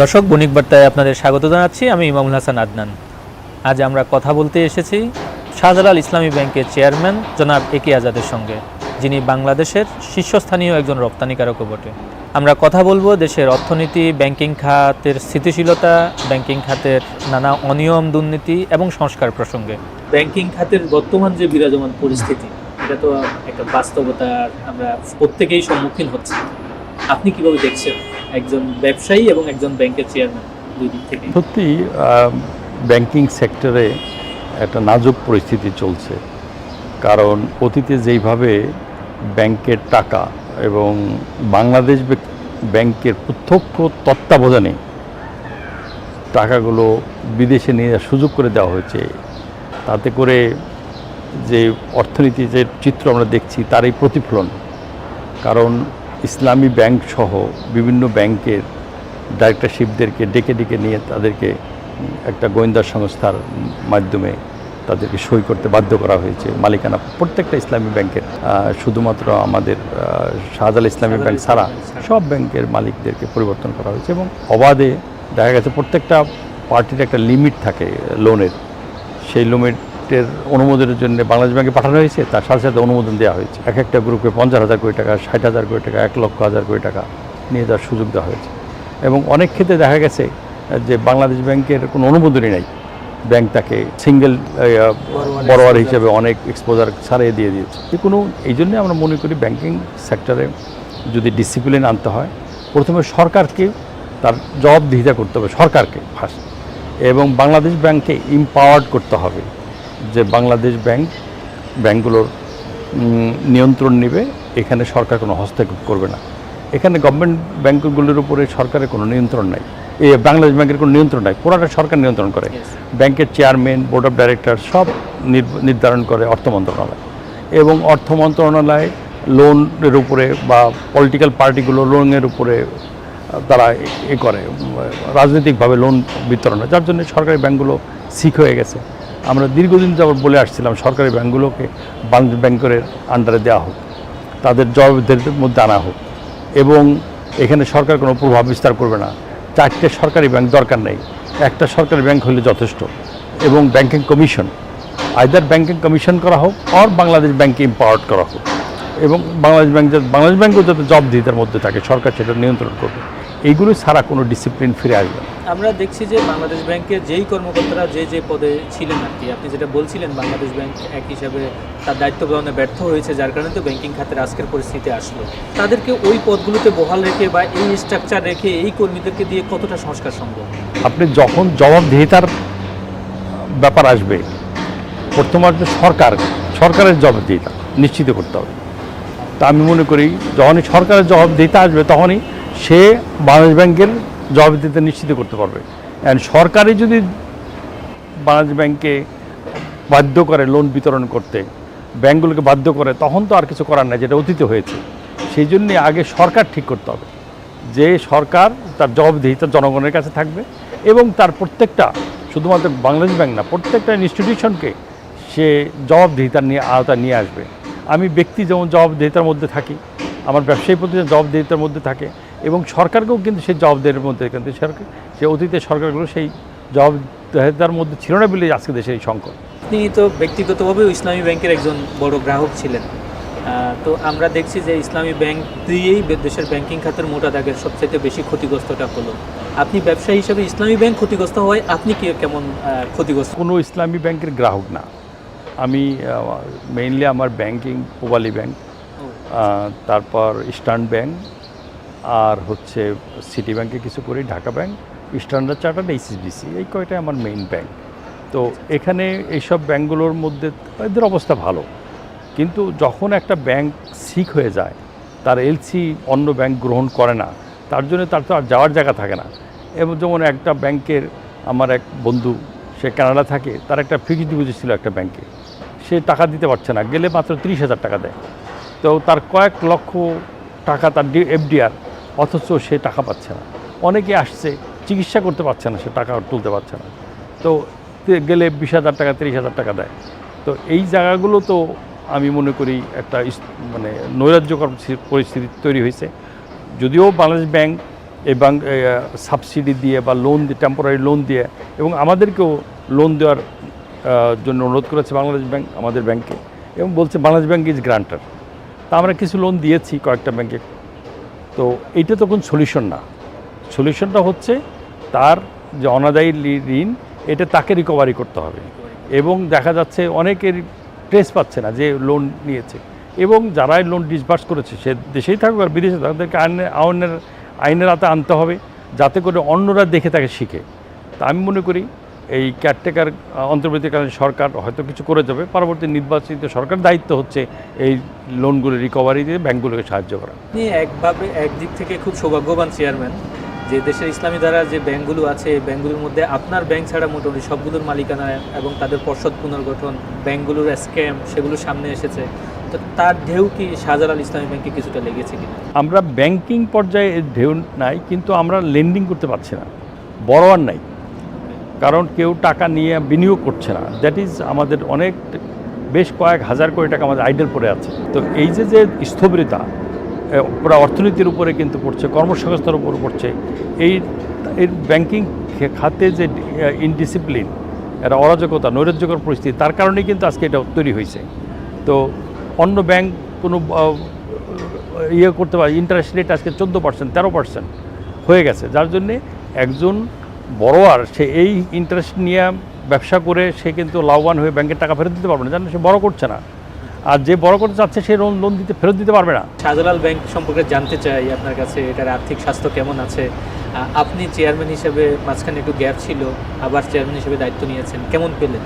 দর্শক, বণিক বার্তায় আপনাদের স্বাগত জানাচ্ছি। আমি ইমামুল হাসান আদনান। আজ আমরা কথা বলতে এসেছি শাহজালাল ইসলামী ব্যাংকের চেয়ারম্যান জনাব একে আজাদের সঙ্গে, যিনি বাংলাদেশের শীর্ষস্থানীয় একজন রপ্তানিকারকও বটে। আমরা কথা বলব দেশের অর্থনীতি, ব্যাংকিং খাতের স্থিতিশীলতা, ব্যাংকিং খাতের নানা অনিয়ম, দুর্নীতি এবং সংস্কার প্রসঙ্গে। ব্যাংকিং খাতের বর্তমান যে বিরাজমান পরিস্থিতি, এটা তো একটা বাস্তবতার আমরা প্রত্যেকেই সম্মুখীন হচ্ছে। আপনি কীভাবে দেখছেন? একজন ব্যবসায়ী এবং একজন ব্যাংকের চেয়ারম্যান সত্যি ব্যাংকিং সেক্টরে একটা নাজুক পরিস্থিতি চলছে। কারণ অতীতে যেইভাবে ব্যাংকের টাকা এবং বাংলাদেশ ব্যাংকের প্রত্যক্ষ তত্ত্বাবধানে টাকাগুলো বিদেশে নিয়ে সুযোগ করে দেওয়া হয়েছে, তাতে করে যে অর্থনীতি যে চিত্র আমরা দেখছি, তারই প্রতিফলন। কারণ ইসলামী ব্যাংক সহ বিভিন্ন ব্যাংকের ডাইরেক্টরশিপদেরকে ডেকে ডেকে নিয়ে তাদেরকে একটা গোয়েন্দা সংস্থার মাধ্যমে তাদেরকে সই করতে বাধ্য করা হয়েছে। মালিকানা প্রত্যেকটা ইসলামী ব্যাংকের শুধুমাত্র আমাদের শাহজাল ইসলামী ব্যাংক ছাড়া সব ব্যাংকের মালিকদেরকে পরিবর্তন করা হয়েছে এবং অবাধে দেখা গেছে প্রত্যেকটা পার্টির একটা লিমিট থাকে লোনের। সেই লিমিটের অনুমোদনের জন্য বাংলাদেশ ব্যাংকে পাঠানো হয়েছে, তার সাথে সাথে অনুমোদন দেওয়া হয়েছে। এক একটা গ্রুপে পঞ্চাশ হাজার কোটি টাকা, ষাট হাজার কোটি টাকা, এক লক্ষ হাজার কোটি টাকা নিয়ে যাওয়ার সুযোগ দেওয়া হয়েছে। এবং অনেক ক্ষেত্রে দেখা গেছে যে বাংলাদেশ ব্যাংকের কোনো অনুমোদনই নাই। ব্যাংক তাকে সিঙ্গেল বড়োয়ার হিসেবে অনেক এক্সপোজার ছাড়িয়ে দিয়ে দিয়েছে। যে কোনো, এই জন্যে আমরা মনে করি ব্যাংকিং সেক্টরে যদি ডিসিপ্লিন আনতে হয়, প্রথমে সরকারকে তার জবাবদিহিতা করতে হবে, সরকারকে ফার্স্ট এবং বাংলাদেশ ব্যাংককে ইম্পাওয়ার্ড করতে হবে। যে বাংলাদেশ ব্যাংক ব্যাংকগুলোর নিয়ন্ত্রণ নেবে এখানে সরকার কোনো হস্তক্ষেপ করবে না। এখানে গভর্নমেন্ট ব্যাংকগুলোর উপরে সরকারের কোনো নিয়ন্ত্রণ নাই। এই বাংলাদেশ ব্যাংকের কোনো নিয়ন্ত্রণ নাই পুরাটা সরকার নিয়ন্ত্রণ করে। ব্যাংকের চেয়ারম্যান বোর্ড অফ ডাইরেক্টর সব নির- নির্ধারণ করে অর্থ মন্ত্রণালয়। এবং অর্থ মন্ত্রণালয় লোনের উপরে বা পলিটিক্যাল পার্টিগুলো লোনের উপরে তারা এ- এ করে। রাজনৈতিকভাবে লোন বিতরণ হয়। যার জন্য সরকারি ব্যাংকগুলো সিক হয়ে গেছে। আমরা দীর্ঘদিন যাবত বলে আসছিলাম, সরকারি ব্যাংকগুলোকে বাংলাদেশ ব্যাংকের আন্ডারে দেওয়া হোক, তাদের জবাবদের মধ্যে আনা হোক। এবং এখানে সরকার কোনো প্রভাব বিস্তার করবে না। চারটে সরকারি ব্যাংক দরকার নেই। একটা সরকারি ব্যাংক হলে যথেষ্ট। এবং banking commission either banking commission করা হোক অর বাংলাদেশ ব্যাংকে ইম্পাওয়ার্ড করা হোক। এবং বাংলাদেশ ব্যাংক বাংলাদেশ ব্যাংকও যাতে জবাবদিহিতার মধ্যে থাকে, সরকার সেটা নিয়ন্ত্রণ করবে। এইগুলো ছাড়া কোনো ডিসিপ্লিন ফিরে আসবে আমরা দেখছি যে বাংলাদেশ ব্যাংকের যেই কর্মকর্তারা যে যে পদে ছিলেন আর কি আপনি যেটা বলছিলেন বাংলাদেশ ব্যাংক এক হিসাবে তার দায়িত্ব গ্রহণে ব্যর্থ হয়েছে যার কারণে তো ব্যাংকিং খাতের আজকের পরিস্থিতি আসলো। তাদেরকে ওই পদগুলোতে বহাল রেখে বা এই স্ট্রাকচার রেখে এই কর্মীদেরকে দিয়ে কতটা সংস্কার সম্ভব? আপনি যখন জবাবদিহিতার ব্যাপার আসবে প্রথমত সরকার সরকারের জবাবদিহিতা নিশ্চিত করতে হবে। তা আমি মনে করি যখনই সরকারের জবাবদিহিতা আসবে তখনই সে বাংলাদেশ ব্যাংকের জবাবদিহিতা নিশ্চিত করতে পারবে। অ্যান্ড সরকারি যদি বাংলাদেশ ব্যাংকে বাধ্য করে লোন বিতরণ করতে, ব্যাংকগুলোকে বাধ্য করে, তখন তো আর কিছু করার নাই, যেটা অতীতে হয়েছে। সেই জন্যে আগে সরকার ঠিক করতে হবে যে সরকার তার জবাবদিহিতা জনগণের কাছে থাকবে এবং তার প্রত্যেকটা, শুধুমাত্র বাংলাদেশ ব্যাংক না, প্রত্যেকটা ইনস্টিটিউশনকে সে জবাবদিহিতার নিয়ে আওতায় নিয়ে আসবে। আমি ব্যক্তি যেমন জবাবদিহিতার মধ্যে থাকি, আমার ব্যবসায়ী প্রতিষ্ঠান জবাবদিহিতার মধ্যে থাকে এবং সরকারকেও কিন্তু সেই জবাবদিহিতার মধ্যে কিন্তু সরকার সে অতীতে সরকারগুলো সেই জবাবদিহিতার মধ্যে ছিল না বলেই আজকে দেশের এই সংকট। আপনি তো ব্যক্তিগতভাবে ইসলামী ব্যাংকের একজন বড় গ্রাহক ছিলেন। তো আমরা দেখছি যে ইসলামী ব্যাংক দিয়েই দেশের ব্যাংকিং খাতের মোটা দাগের সবচেয়ে বেশি ক্ষতিগ্রস্তটা হলো। আপনি ব্যবসায়ী হিসেবে ইসলামী ব্যাংক ক্ষতিগ্রস্ত হওয়ায় আপনি কি কেমন ক্ষতিগ্রস্ত? কোনো ইসলামী ব্যাংকের গ্রাহক না। আমি মেইনলি আমার ব্যাংকিং পোবালি ব্যাংক তারপর ইস্টার্ন ব্যাংক আর হচ্ছে সিটি ব্যাংকে কিছু করি Dhaka bank standard chartered HSBC এই কয়টাই আমার মেইন ব্যাংক তো এখানে এইসব ব্যাংকগুলোর মধ্যে এদের অবস্থা ভালো। কিন্তু যখন একটা ব্যাংক সিক হয়ে যায়, তার এলসি অন্য ব্যাংক গ্রহণ করে না, তার জন্য তার তো আর যাওয়ার জায়গা থাকে না। এবং যেমন একটা ব্যাংকের আমার এক বন্ধু, সে কানাডা থাকে, তার একটা ফিক্সড ডিপোজিট ছিল একটা ব্যাংকে। সে টাকা দিতে পারছে না, গেলে মাত্র তিরিশ হাজার টাকা দেয়। তো তার কয়েক লক্ষ টাকা তার ডি এফডিআর অথচ সে টাকা পাচ্ছে না। অনেকে আসছে, চিকিৎসা করতে পারছে না, সে টাকা তুলতে পারছে না। তো গেলে বিশ হাজার টাকা, তিরিশ হাজার টাকা দেয়। তো এই জায়গাগুলো তো আমি মনে করি একটা মানে নৈরাজ্যকর পরিস্থিতি তৈরি হয়েছে। যদিও বাংলাদেশ ব্যাংক এবং সাবসিডি দিয়ে বা লোন দিয়ে টেম্পোরারি লোন দিয়ে এবং আমাদেরকেও লোন দেওয়ার জন্য অনুরোধ করেছে বাংলাদেশ ব্যাংক, আমাদের ব্যাংকে এবং বলছে বাংলাদেশ ব্যাংক ইজ গ্রান্টার তা আমরা কিছু লোন দিয়েছি কয়েকটা ব্যাংকে। তো এটা তো কোন সলিউশন না সলিউশনটা হচ্ছে তার যে অনাদায়ী ঋণ, এটা তাকে রিকভারি করতে হবে। এবং দেখা যাচ্ছে অনেকের ট্রেস পাচ্ছে না যে লোন নিয়েছে। এবং যারাই লোন ডিসবার্স করেছে, সে দেশেই থাকুক আর বিদেশে থাকুক, তাদেরকে আইনের আইনের আইনের আতে আনতে হবে, যাতে করে অন্যরা দেখে তাকে শিখে। তা আমি মনে করি এই কেয়ারটেকার অন্তর্বর্তীকালীন সরকার হয়তো কিছু করে যাবে। পরবর্তী নির্বাচিত সরকার দায়িত্ব হচ্ছে এই লোনগুলো রিকভারি দিয়ে ব্যাঙ্কগুলোকে সাহায্য করা। আপনি একভাবে একদিক থেকে খুব সৌভাগ্যবান চেয়ারম্যান যে দেশের ইসলামী দ্বারা যে ব্যাংকগুলো আছে ব্যাংকগুলোর মধ্যে আপনার ব্যাংক ছাড়া মোটামুটি সবগুলোর মালিকানা এবং তাদের পর্ষদ পুনর্গঠন ব্যাংকগুলোর স্ক্যাম সেগুলো সামনে এসেছে। তো তার ঢেউ কি শাহজালাল ইসলামী ব্যাংকে কিছুটা লেগেছে কিনা? আমরা ব্যাংকিং পর্যায়ে ঢেউ নাই কিন্তু আমরা লেন্ডিং করতে পারছি না। বড়োয়ার নাই। কারণ কেউ টাকা নিয়ে বিনিয়োগ করছে না। দ্যাট ইজ আমাদের অনেক, বেশ কয়েক হাজার কোটি টাকা আমাদের আইডেল পড়ে আছে। তো এই যে যে স্থবিরতা পুরো অর্থনীতির উপরে কিন্তু পড়ছে কর্মসংস্থার উপর পড়ছে, এই, এর ব্যাংকিং খাতে যে ইনডিসিপ্লিন একটা অরাজকতা, নৈরাজ্যকর পরিস্থিতি, তার কারণেই কিন্তু আজকে এটা তৈরি হয়েছে। তো অন্য ব্যাংক কোনো ইয়ে করতে পারে ইন্টারেস্ট রেট আজকে চোদ্দ পার্সেন্ট তেরো পার্সেন্ট হয়ে গেছে। যার জন্যে একজন বড়োয়ার সে এই ইন্টারেস্ট নিয়ে ব্যবসা করে সে কিন্তু লাভবান হয়ে ব্যাংকের টাকা ফেরত দিতে পারবে না। জানেন সে বড় করছে না। আর যে বড় করতে চাচ্ছে সে লোন লোন দিতে ফেরত দিতে পারবে না। শাহজালাল ব্যাংক সম্পর্কে জানতে চাই আপনার কাছে এটার আর্থিক স্বাস্থ্য কেমন আছে? আপনি চেয়ারম্যান হিসেবে মাঝখানে একটু গ্যাপ ছিল আবার চেয়ারম্যান হিসেবে দায়িত্ব নিয়েছেন কেমন পেলেন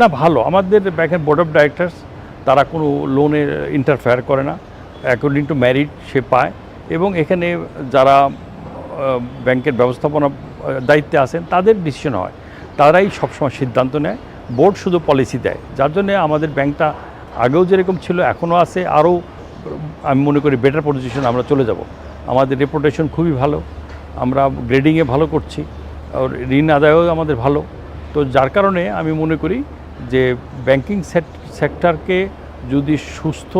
না ভালো। আমাদের ব্যাংকের বোর্ড অফ ডাইরেক্টরস তারা কোনো লোনে ইন্টারফেয়ার করে না। অ্যাকর্ডিং টু ম্যারিট সে পায়। এবং এখানে যারা ব্যাংকের ব্যবস্থাপনা দায়িত্বে আছেন, তাদের ডিসিশন হয়। তারাই সবসময় সিদ্ধান্ত নেয়, বোর্ড শুধু পলিসি দেয়। যার জন্য আমাদের ব্যাংকটা আগেও যেরকম ছিল, এখনও আছে। আরও আমি মনে করি বেটার পজিশন আমরা চলে যাব। আমাদের রেপুটেশন খুবই ভালো। আমরা গ্রেডিংয়ে ভালো করছি। আর ঋণ আদায়ও আমাদের ভালো। তো যার কারণে আমি মনে করি যে ব্যাংকিং সেক্টরকে যদি সুস্থ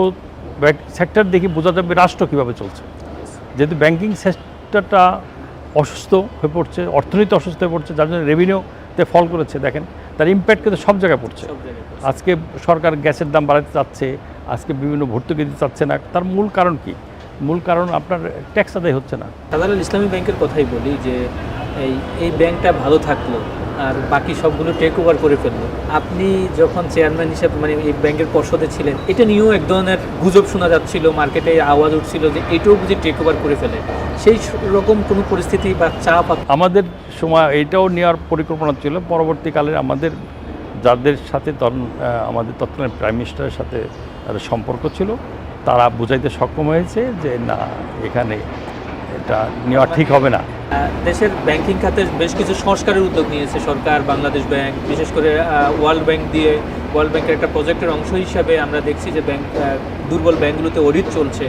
সেক্টর দেখে বোঝা যাবে রাষ্ট্র কীভাবে চলছে। যেহেতু ব্যাংকিং সেক্টরটা অসুস্থ হয়ে পড়ছে অর্থনীতি অসুস্থ হয়ে পড়ছে যার জন্য রেভিনিউতে ফল করেছে। দেখেন তার ইম্প্যাক্ট কিন্তু সব জায়গায় পড়ছে। আজকে সরকার গ্যাসের দাম বাড়াতে চাচ্ছে আজকে বিভিন্ন ভর্তুকি দিতে চাচ্ছে না। তার মূল কারণ কি? মূল কারণ আপনার ট্যাক্স আদায় হচ্ছে না। সাধারণ ইসলামী ব্যাংকের কথাই বলি যে এই এই ব্যাংকটা ভালো থাকল আর বাকি সবগুলো টেক ওভার করে ফেলল। আপনি যখন চেয়ারম্যান হিসেবে মানে এই ব্যাংকের পর্ষদে ছিলেন, এটা নিয়েও এক ধরনের গুজব শোনা যাচ্ছিল মার্কেটে আওয়াজ উঠছিল যে এটাও বুঝি টেক ওভার করে ফেলে। সেই রকম কোনো পরিস্থিতি বা চাপ আমাদের সময় এটাও নেওয়ার পরিকল্পনা ছিল, পরবর্তীকালে আমাদের যাদের সাথে আমাদের তৎকালীন প্রাইম মিনিস্টারের সাথে সম্পর্ক ছিল, তারা বুঝাইতে সক্ষম হয়েছে যে না, এখানে এটা নেওয়া ঠিক হবে না। দেশের ব্যাংকিং খাতে বেশ কিছু সংস্কারের উদ্যোগ নিয়েছে সরকার বাংলাদেশ ব্যাংক বিশেষ করে ওয়ার্ল্ড ব্যাংক দিয়ে ওয়ার্ল্ড ব্যাংকের একটা প্রজেক্টের অংশ হিসাবে আমরা দেখছি যে ব্যাংক দুর্বল ব্যাংকগুলোতে অডিট চলছে।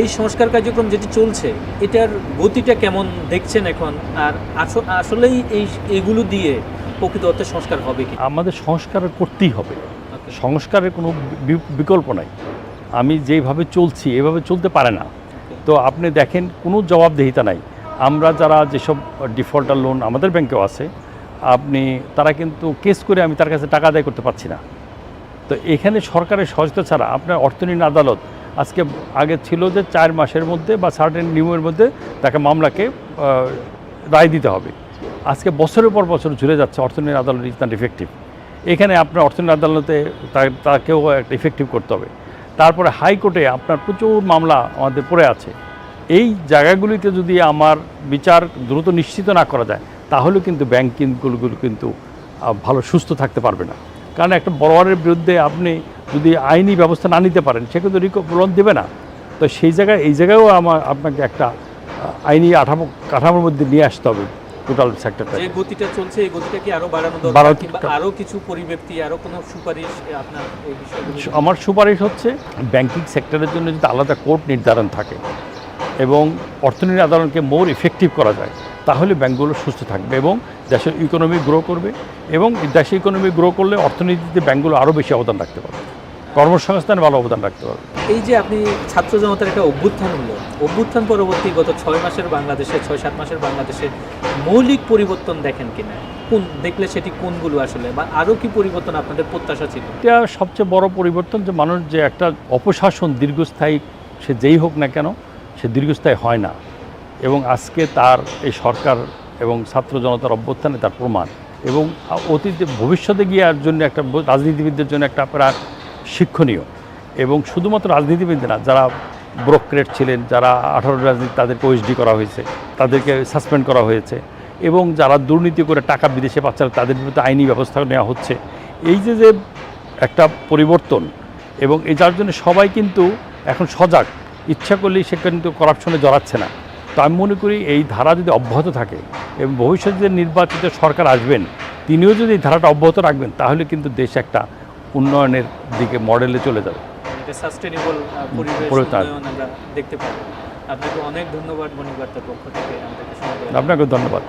এই সংস্কার কার্যক্রম যেটি চলছে এটার গতিটা কেমন দেখছেন এখন? আর আসলেই এই এগুলো দিয়ে প্রকৃত অর্থে সংস্কার হবে কি? আমাদের সংস্কার করতেই হবে। সংস্কারের কোনো বিকল্প নাই। আমি যেভাবে চলছি এভাবে চলতে পারে না। তো আপনি দেখেন, কোনো জবাবদিহিতা নাই। আমরা যারা যেসব ডিফল্টার লোন আমাদের ব্যাংকেও আছে, আপনি, তারা কিন্তু কেস করে আমি তার কাছে টাকা আদায় করতে পারছি না। তো এখানে সরকারের সহায়তা ছাড়া আপনার অর্থনীতি আদালত আজকে, আগে ছিল যে চার মাসের মধ্যে বা সার্টেন নিয়মের মধ্যে তাকে মামলাকে রায় দিতে হবে। আজকে বছরের পর বছর ঝুলে যাচ্ছে অর্থনীতি আদালত ইজ নট ইফেক্টিভ এখানে আপনার অর্থনীতি আদালতে তাকেও একটা ইফেক্টিভ করতে হবে। তারপরে হাইকোর্টে আপনার প্রচুর মামলা আমাদের পড়ে আছে। এই জায়গাগুলিতে যদি আমার বিচার দ্রুত নিশ্চিত না করা যায়, তাহলে কিন্তু ব্যাংকিংগুলো কিন্তু ভালো সুস্থ থাকতে পারবে না। কারণ একটা বড়োয়ারের বিরুদ্ধে আপনি যদি আইনি ব্যবস্থা না নিতে পারেন, সে কিন্তু লোন দেবে না। তো সেই জায়গায়, এই জায়গায়ও আমার আপনাকে একটা আইনি কাঠামোর মধ্যে নিয়ে আসতে হবে। টোটাল সেক্টরটা যে গতিটা চলছে এই গতিটা কি আরও বাড়ানো দরকার? কিংবা আরও কিছু পরিব্যক্তি আরও কোনো সুপারিশ আপনার এই বিষয়গুলো? আমার সুপারিশ হচ্ছে ব্যাংকিং সেক্টরের জন্য যদি আলাদা কোর্ট নির্ধারণ থাকে এবং অর্থনীতি আদালতকে মোর ইফেক্টিভ করা যায় তাহলে ব্যাংকগুলো সুস্থ থাকবে এবং দেশের ইকোনমি গ্রো করবে এবং দেশের ইকোনমি গ্রো করলে অর্থনীতিতে ব্যাংকগুলো আরও বেশি অবদান রাখতে পারবে। কর্মসংস্থানে ভালো অবদান রাখতে পারবে। এই যে আপনি ছাত্র জনতার একটা অভ্যুত্থান হলো অভ্যুত্থান পরবর্তী গত ছয় মাসের বাংলাদেশে ছয় সাত মাসের বাংলাদেশে মৌলিক পরিবর্তন দেখেন কিনা? কোন দেখলে সেটি কোনগুলো আসলে? বা আরও কি পরিবর্তন আপনাদের প্রত্যাশা ছিল? এটা সবচেয়ে বড় পরিবর্তন যে মানুষ যে একটা অপশাসন দীর্ঘস্থায়ী সে যেই হোক না কেন সে দীর্ঘস্থায়ী হয় না। এবং আজকে তার এই সরকার এবং ছাত্র জনতার অভ্যুত্থানে তার প্রমাণ। এবং অতীতে ভবিষ্যতে গিয়ে আর জন্য একটা রাজনীতিবিদদের জন্য একটা প্রায় শিক্ষণীয় এবং শুধুমাত্র রাজনীতিবিদ না, যারা ব্রোক্রেট ছিলেন, যারা আঠারো রাজনীতি তাদেরকে ওএসডি করা হয়েছে, তাদেরকে সাসপেন্ড করা হয়েছে এবং যারা দুর্নীতি করে টাকা বিদেশে পাচার, তাদের বিরুদ্ধে আইনি ব্যবস্থা নেওয়া হচ্ছে। এই যে যে একটা পরিবর্তন এবং এই যার জন্য সবাই কিন্তু এখন সজাগ, ইচ্ছা করলেই সে কিন্তু করাপশনে জড়াচ্ছে না। তো আমি মনে করি এই ধারা যদি অব্যাহত থাকে এবং ভবিষ্যতে যে নির্বাচিত সরকার আসবেন, তিনিও যদি এই ধারাটা অব্যাহত রাখবেন, তাহলে কিন্তু দেশ একটা উন্নয়নের দিকে মডেলে চলে যাবে। এটা সাস্টেনেবল পরিবেশ আমরা দেখতে পাবো। আপনাকে অনেক ধন্যবাদ মনিবার্তার পক্ষ থেকে। আপনাকে ধন্যবাদ।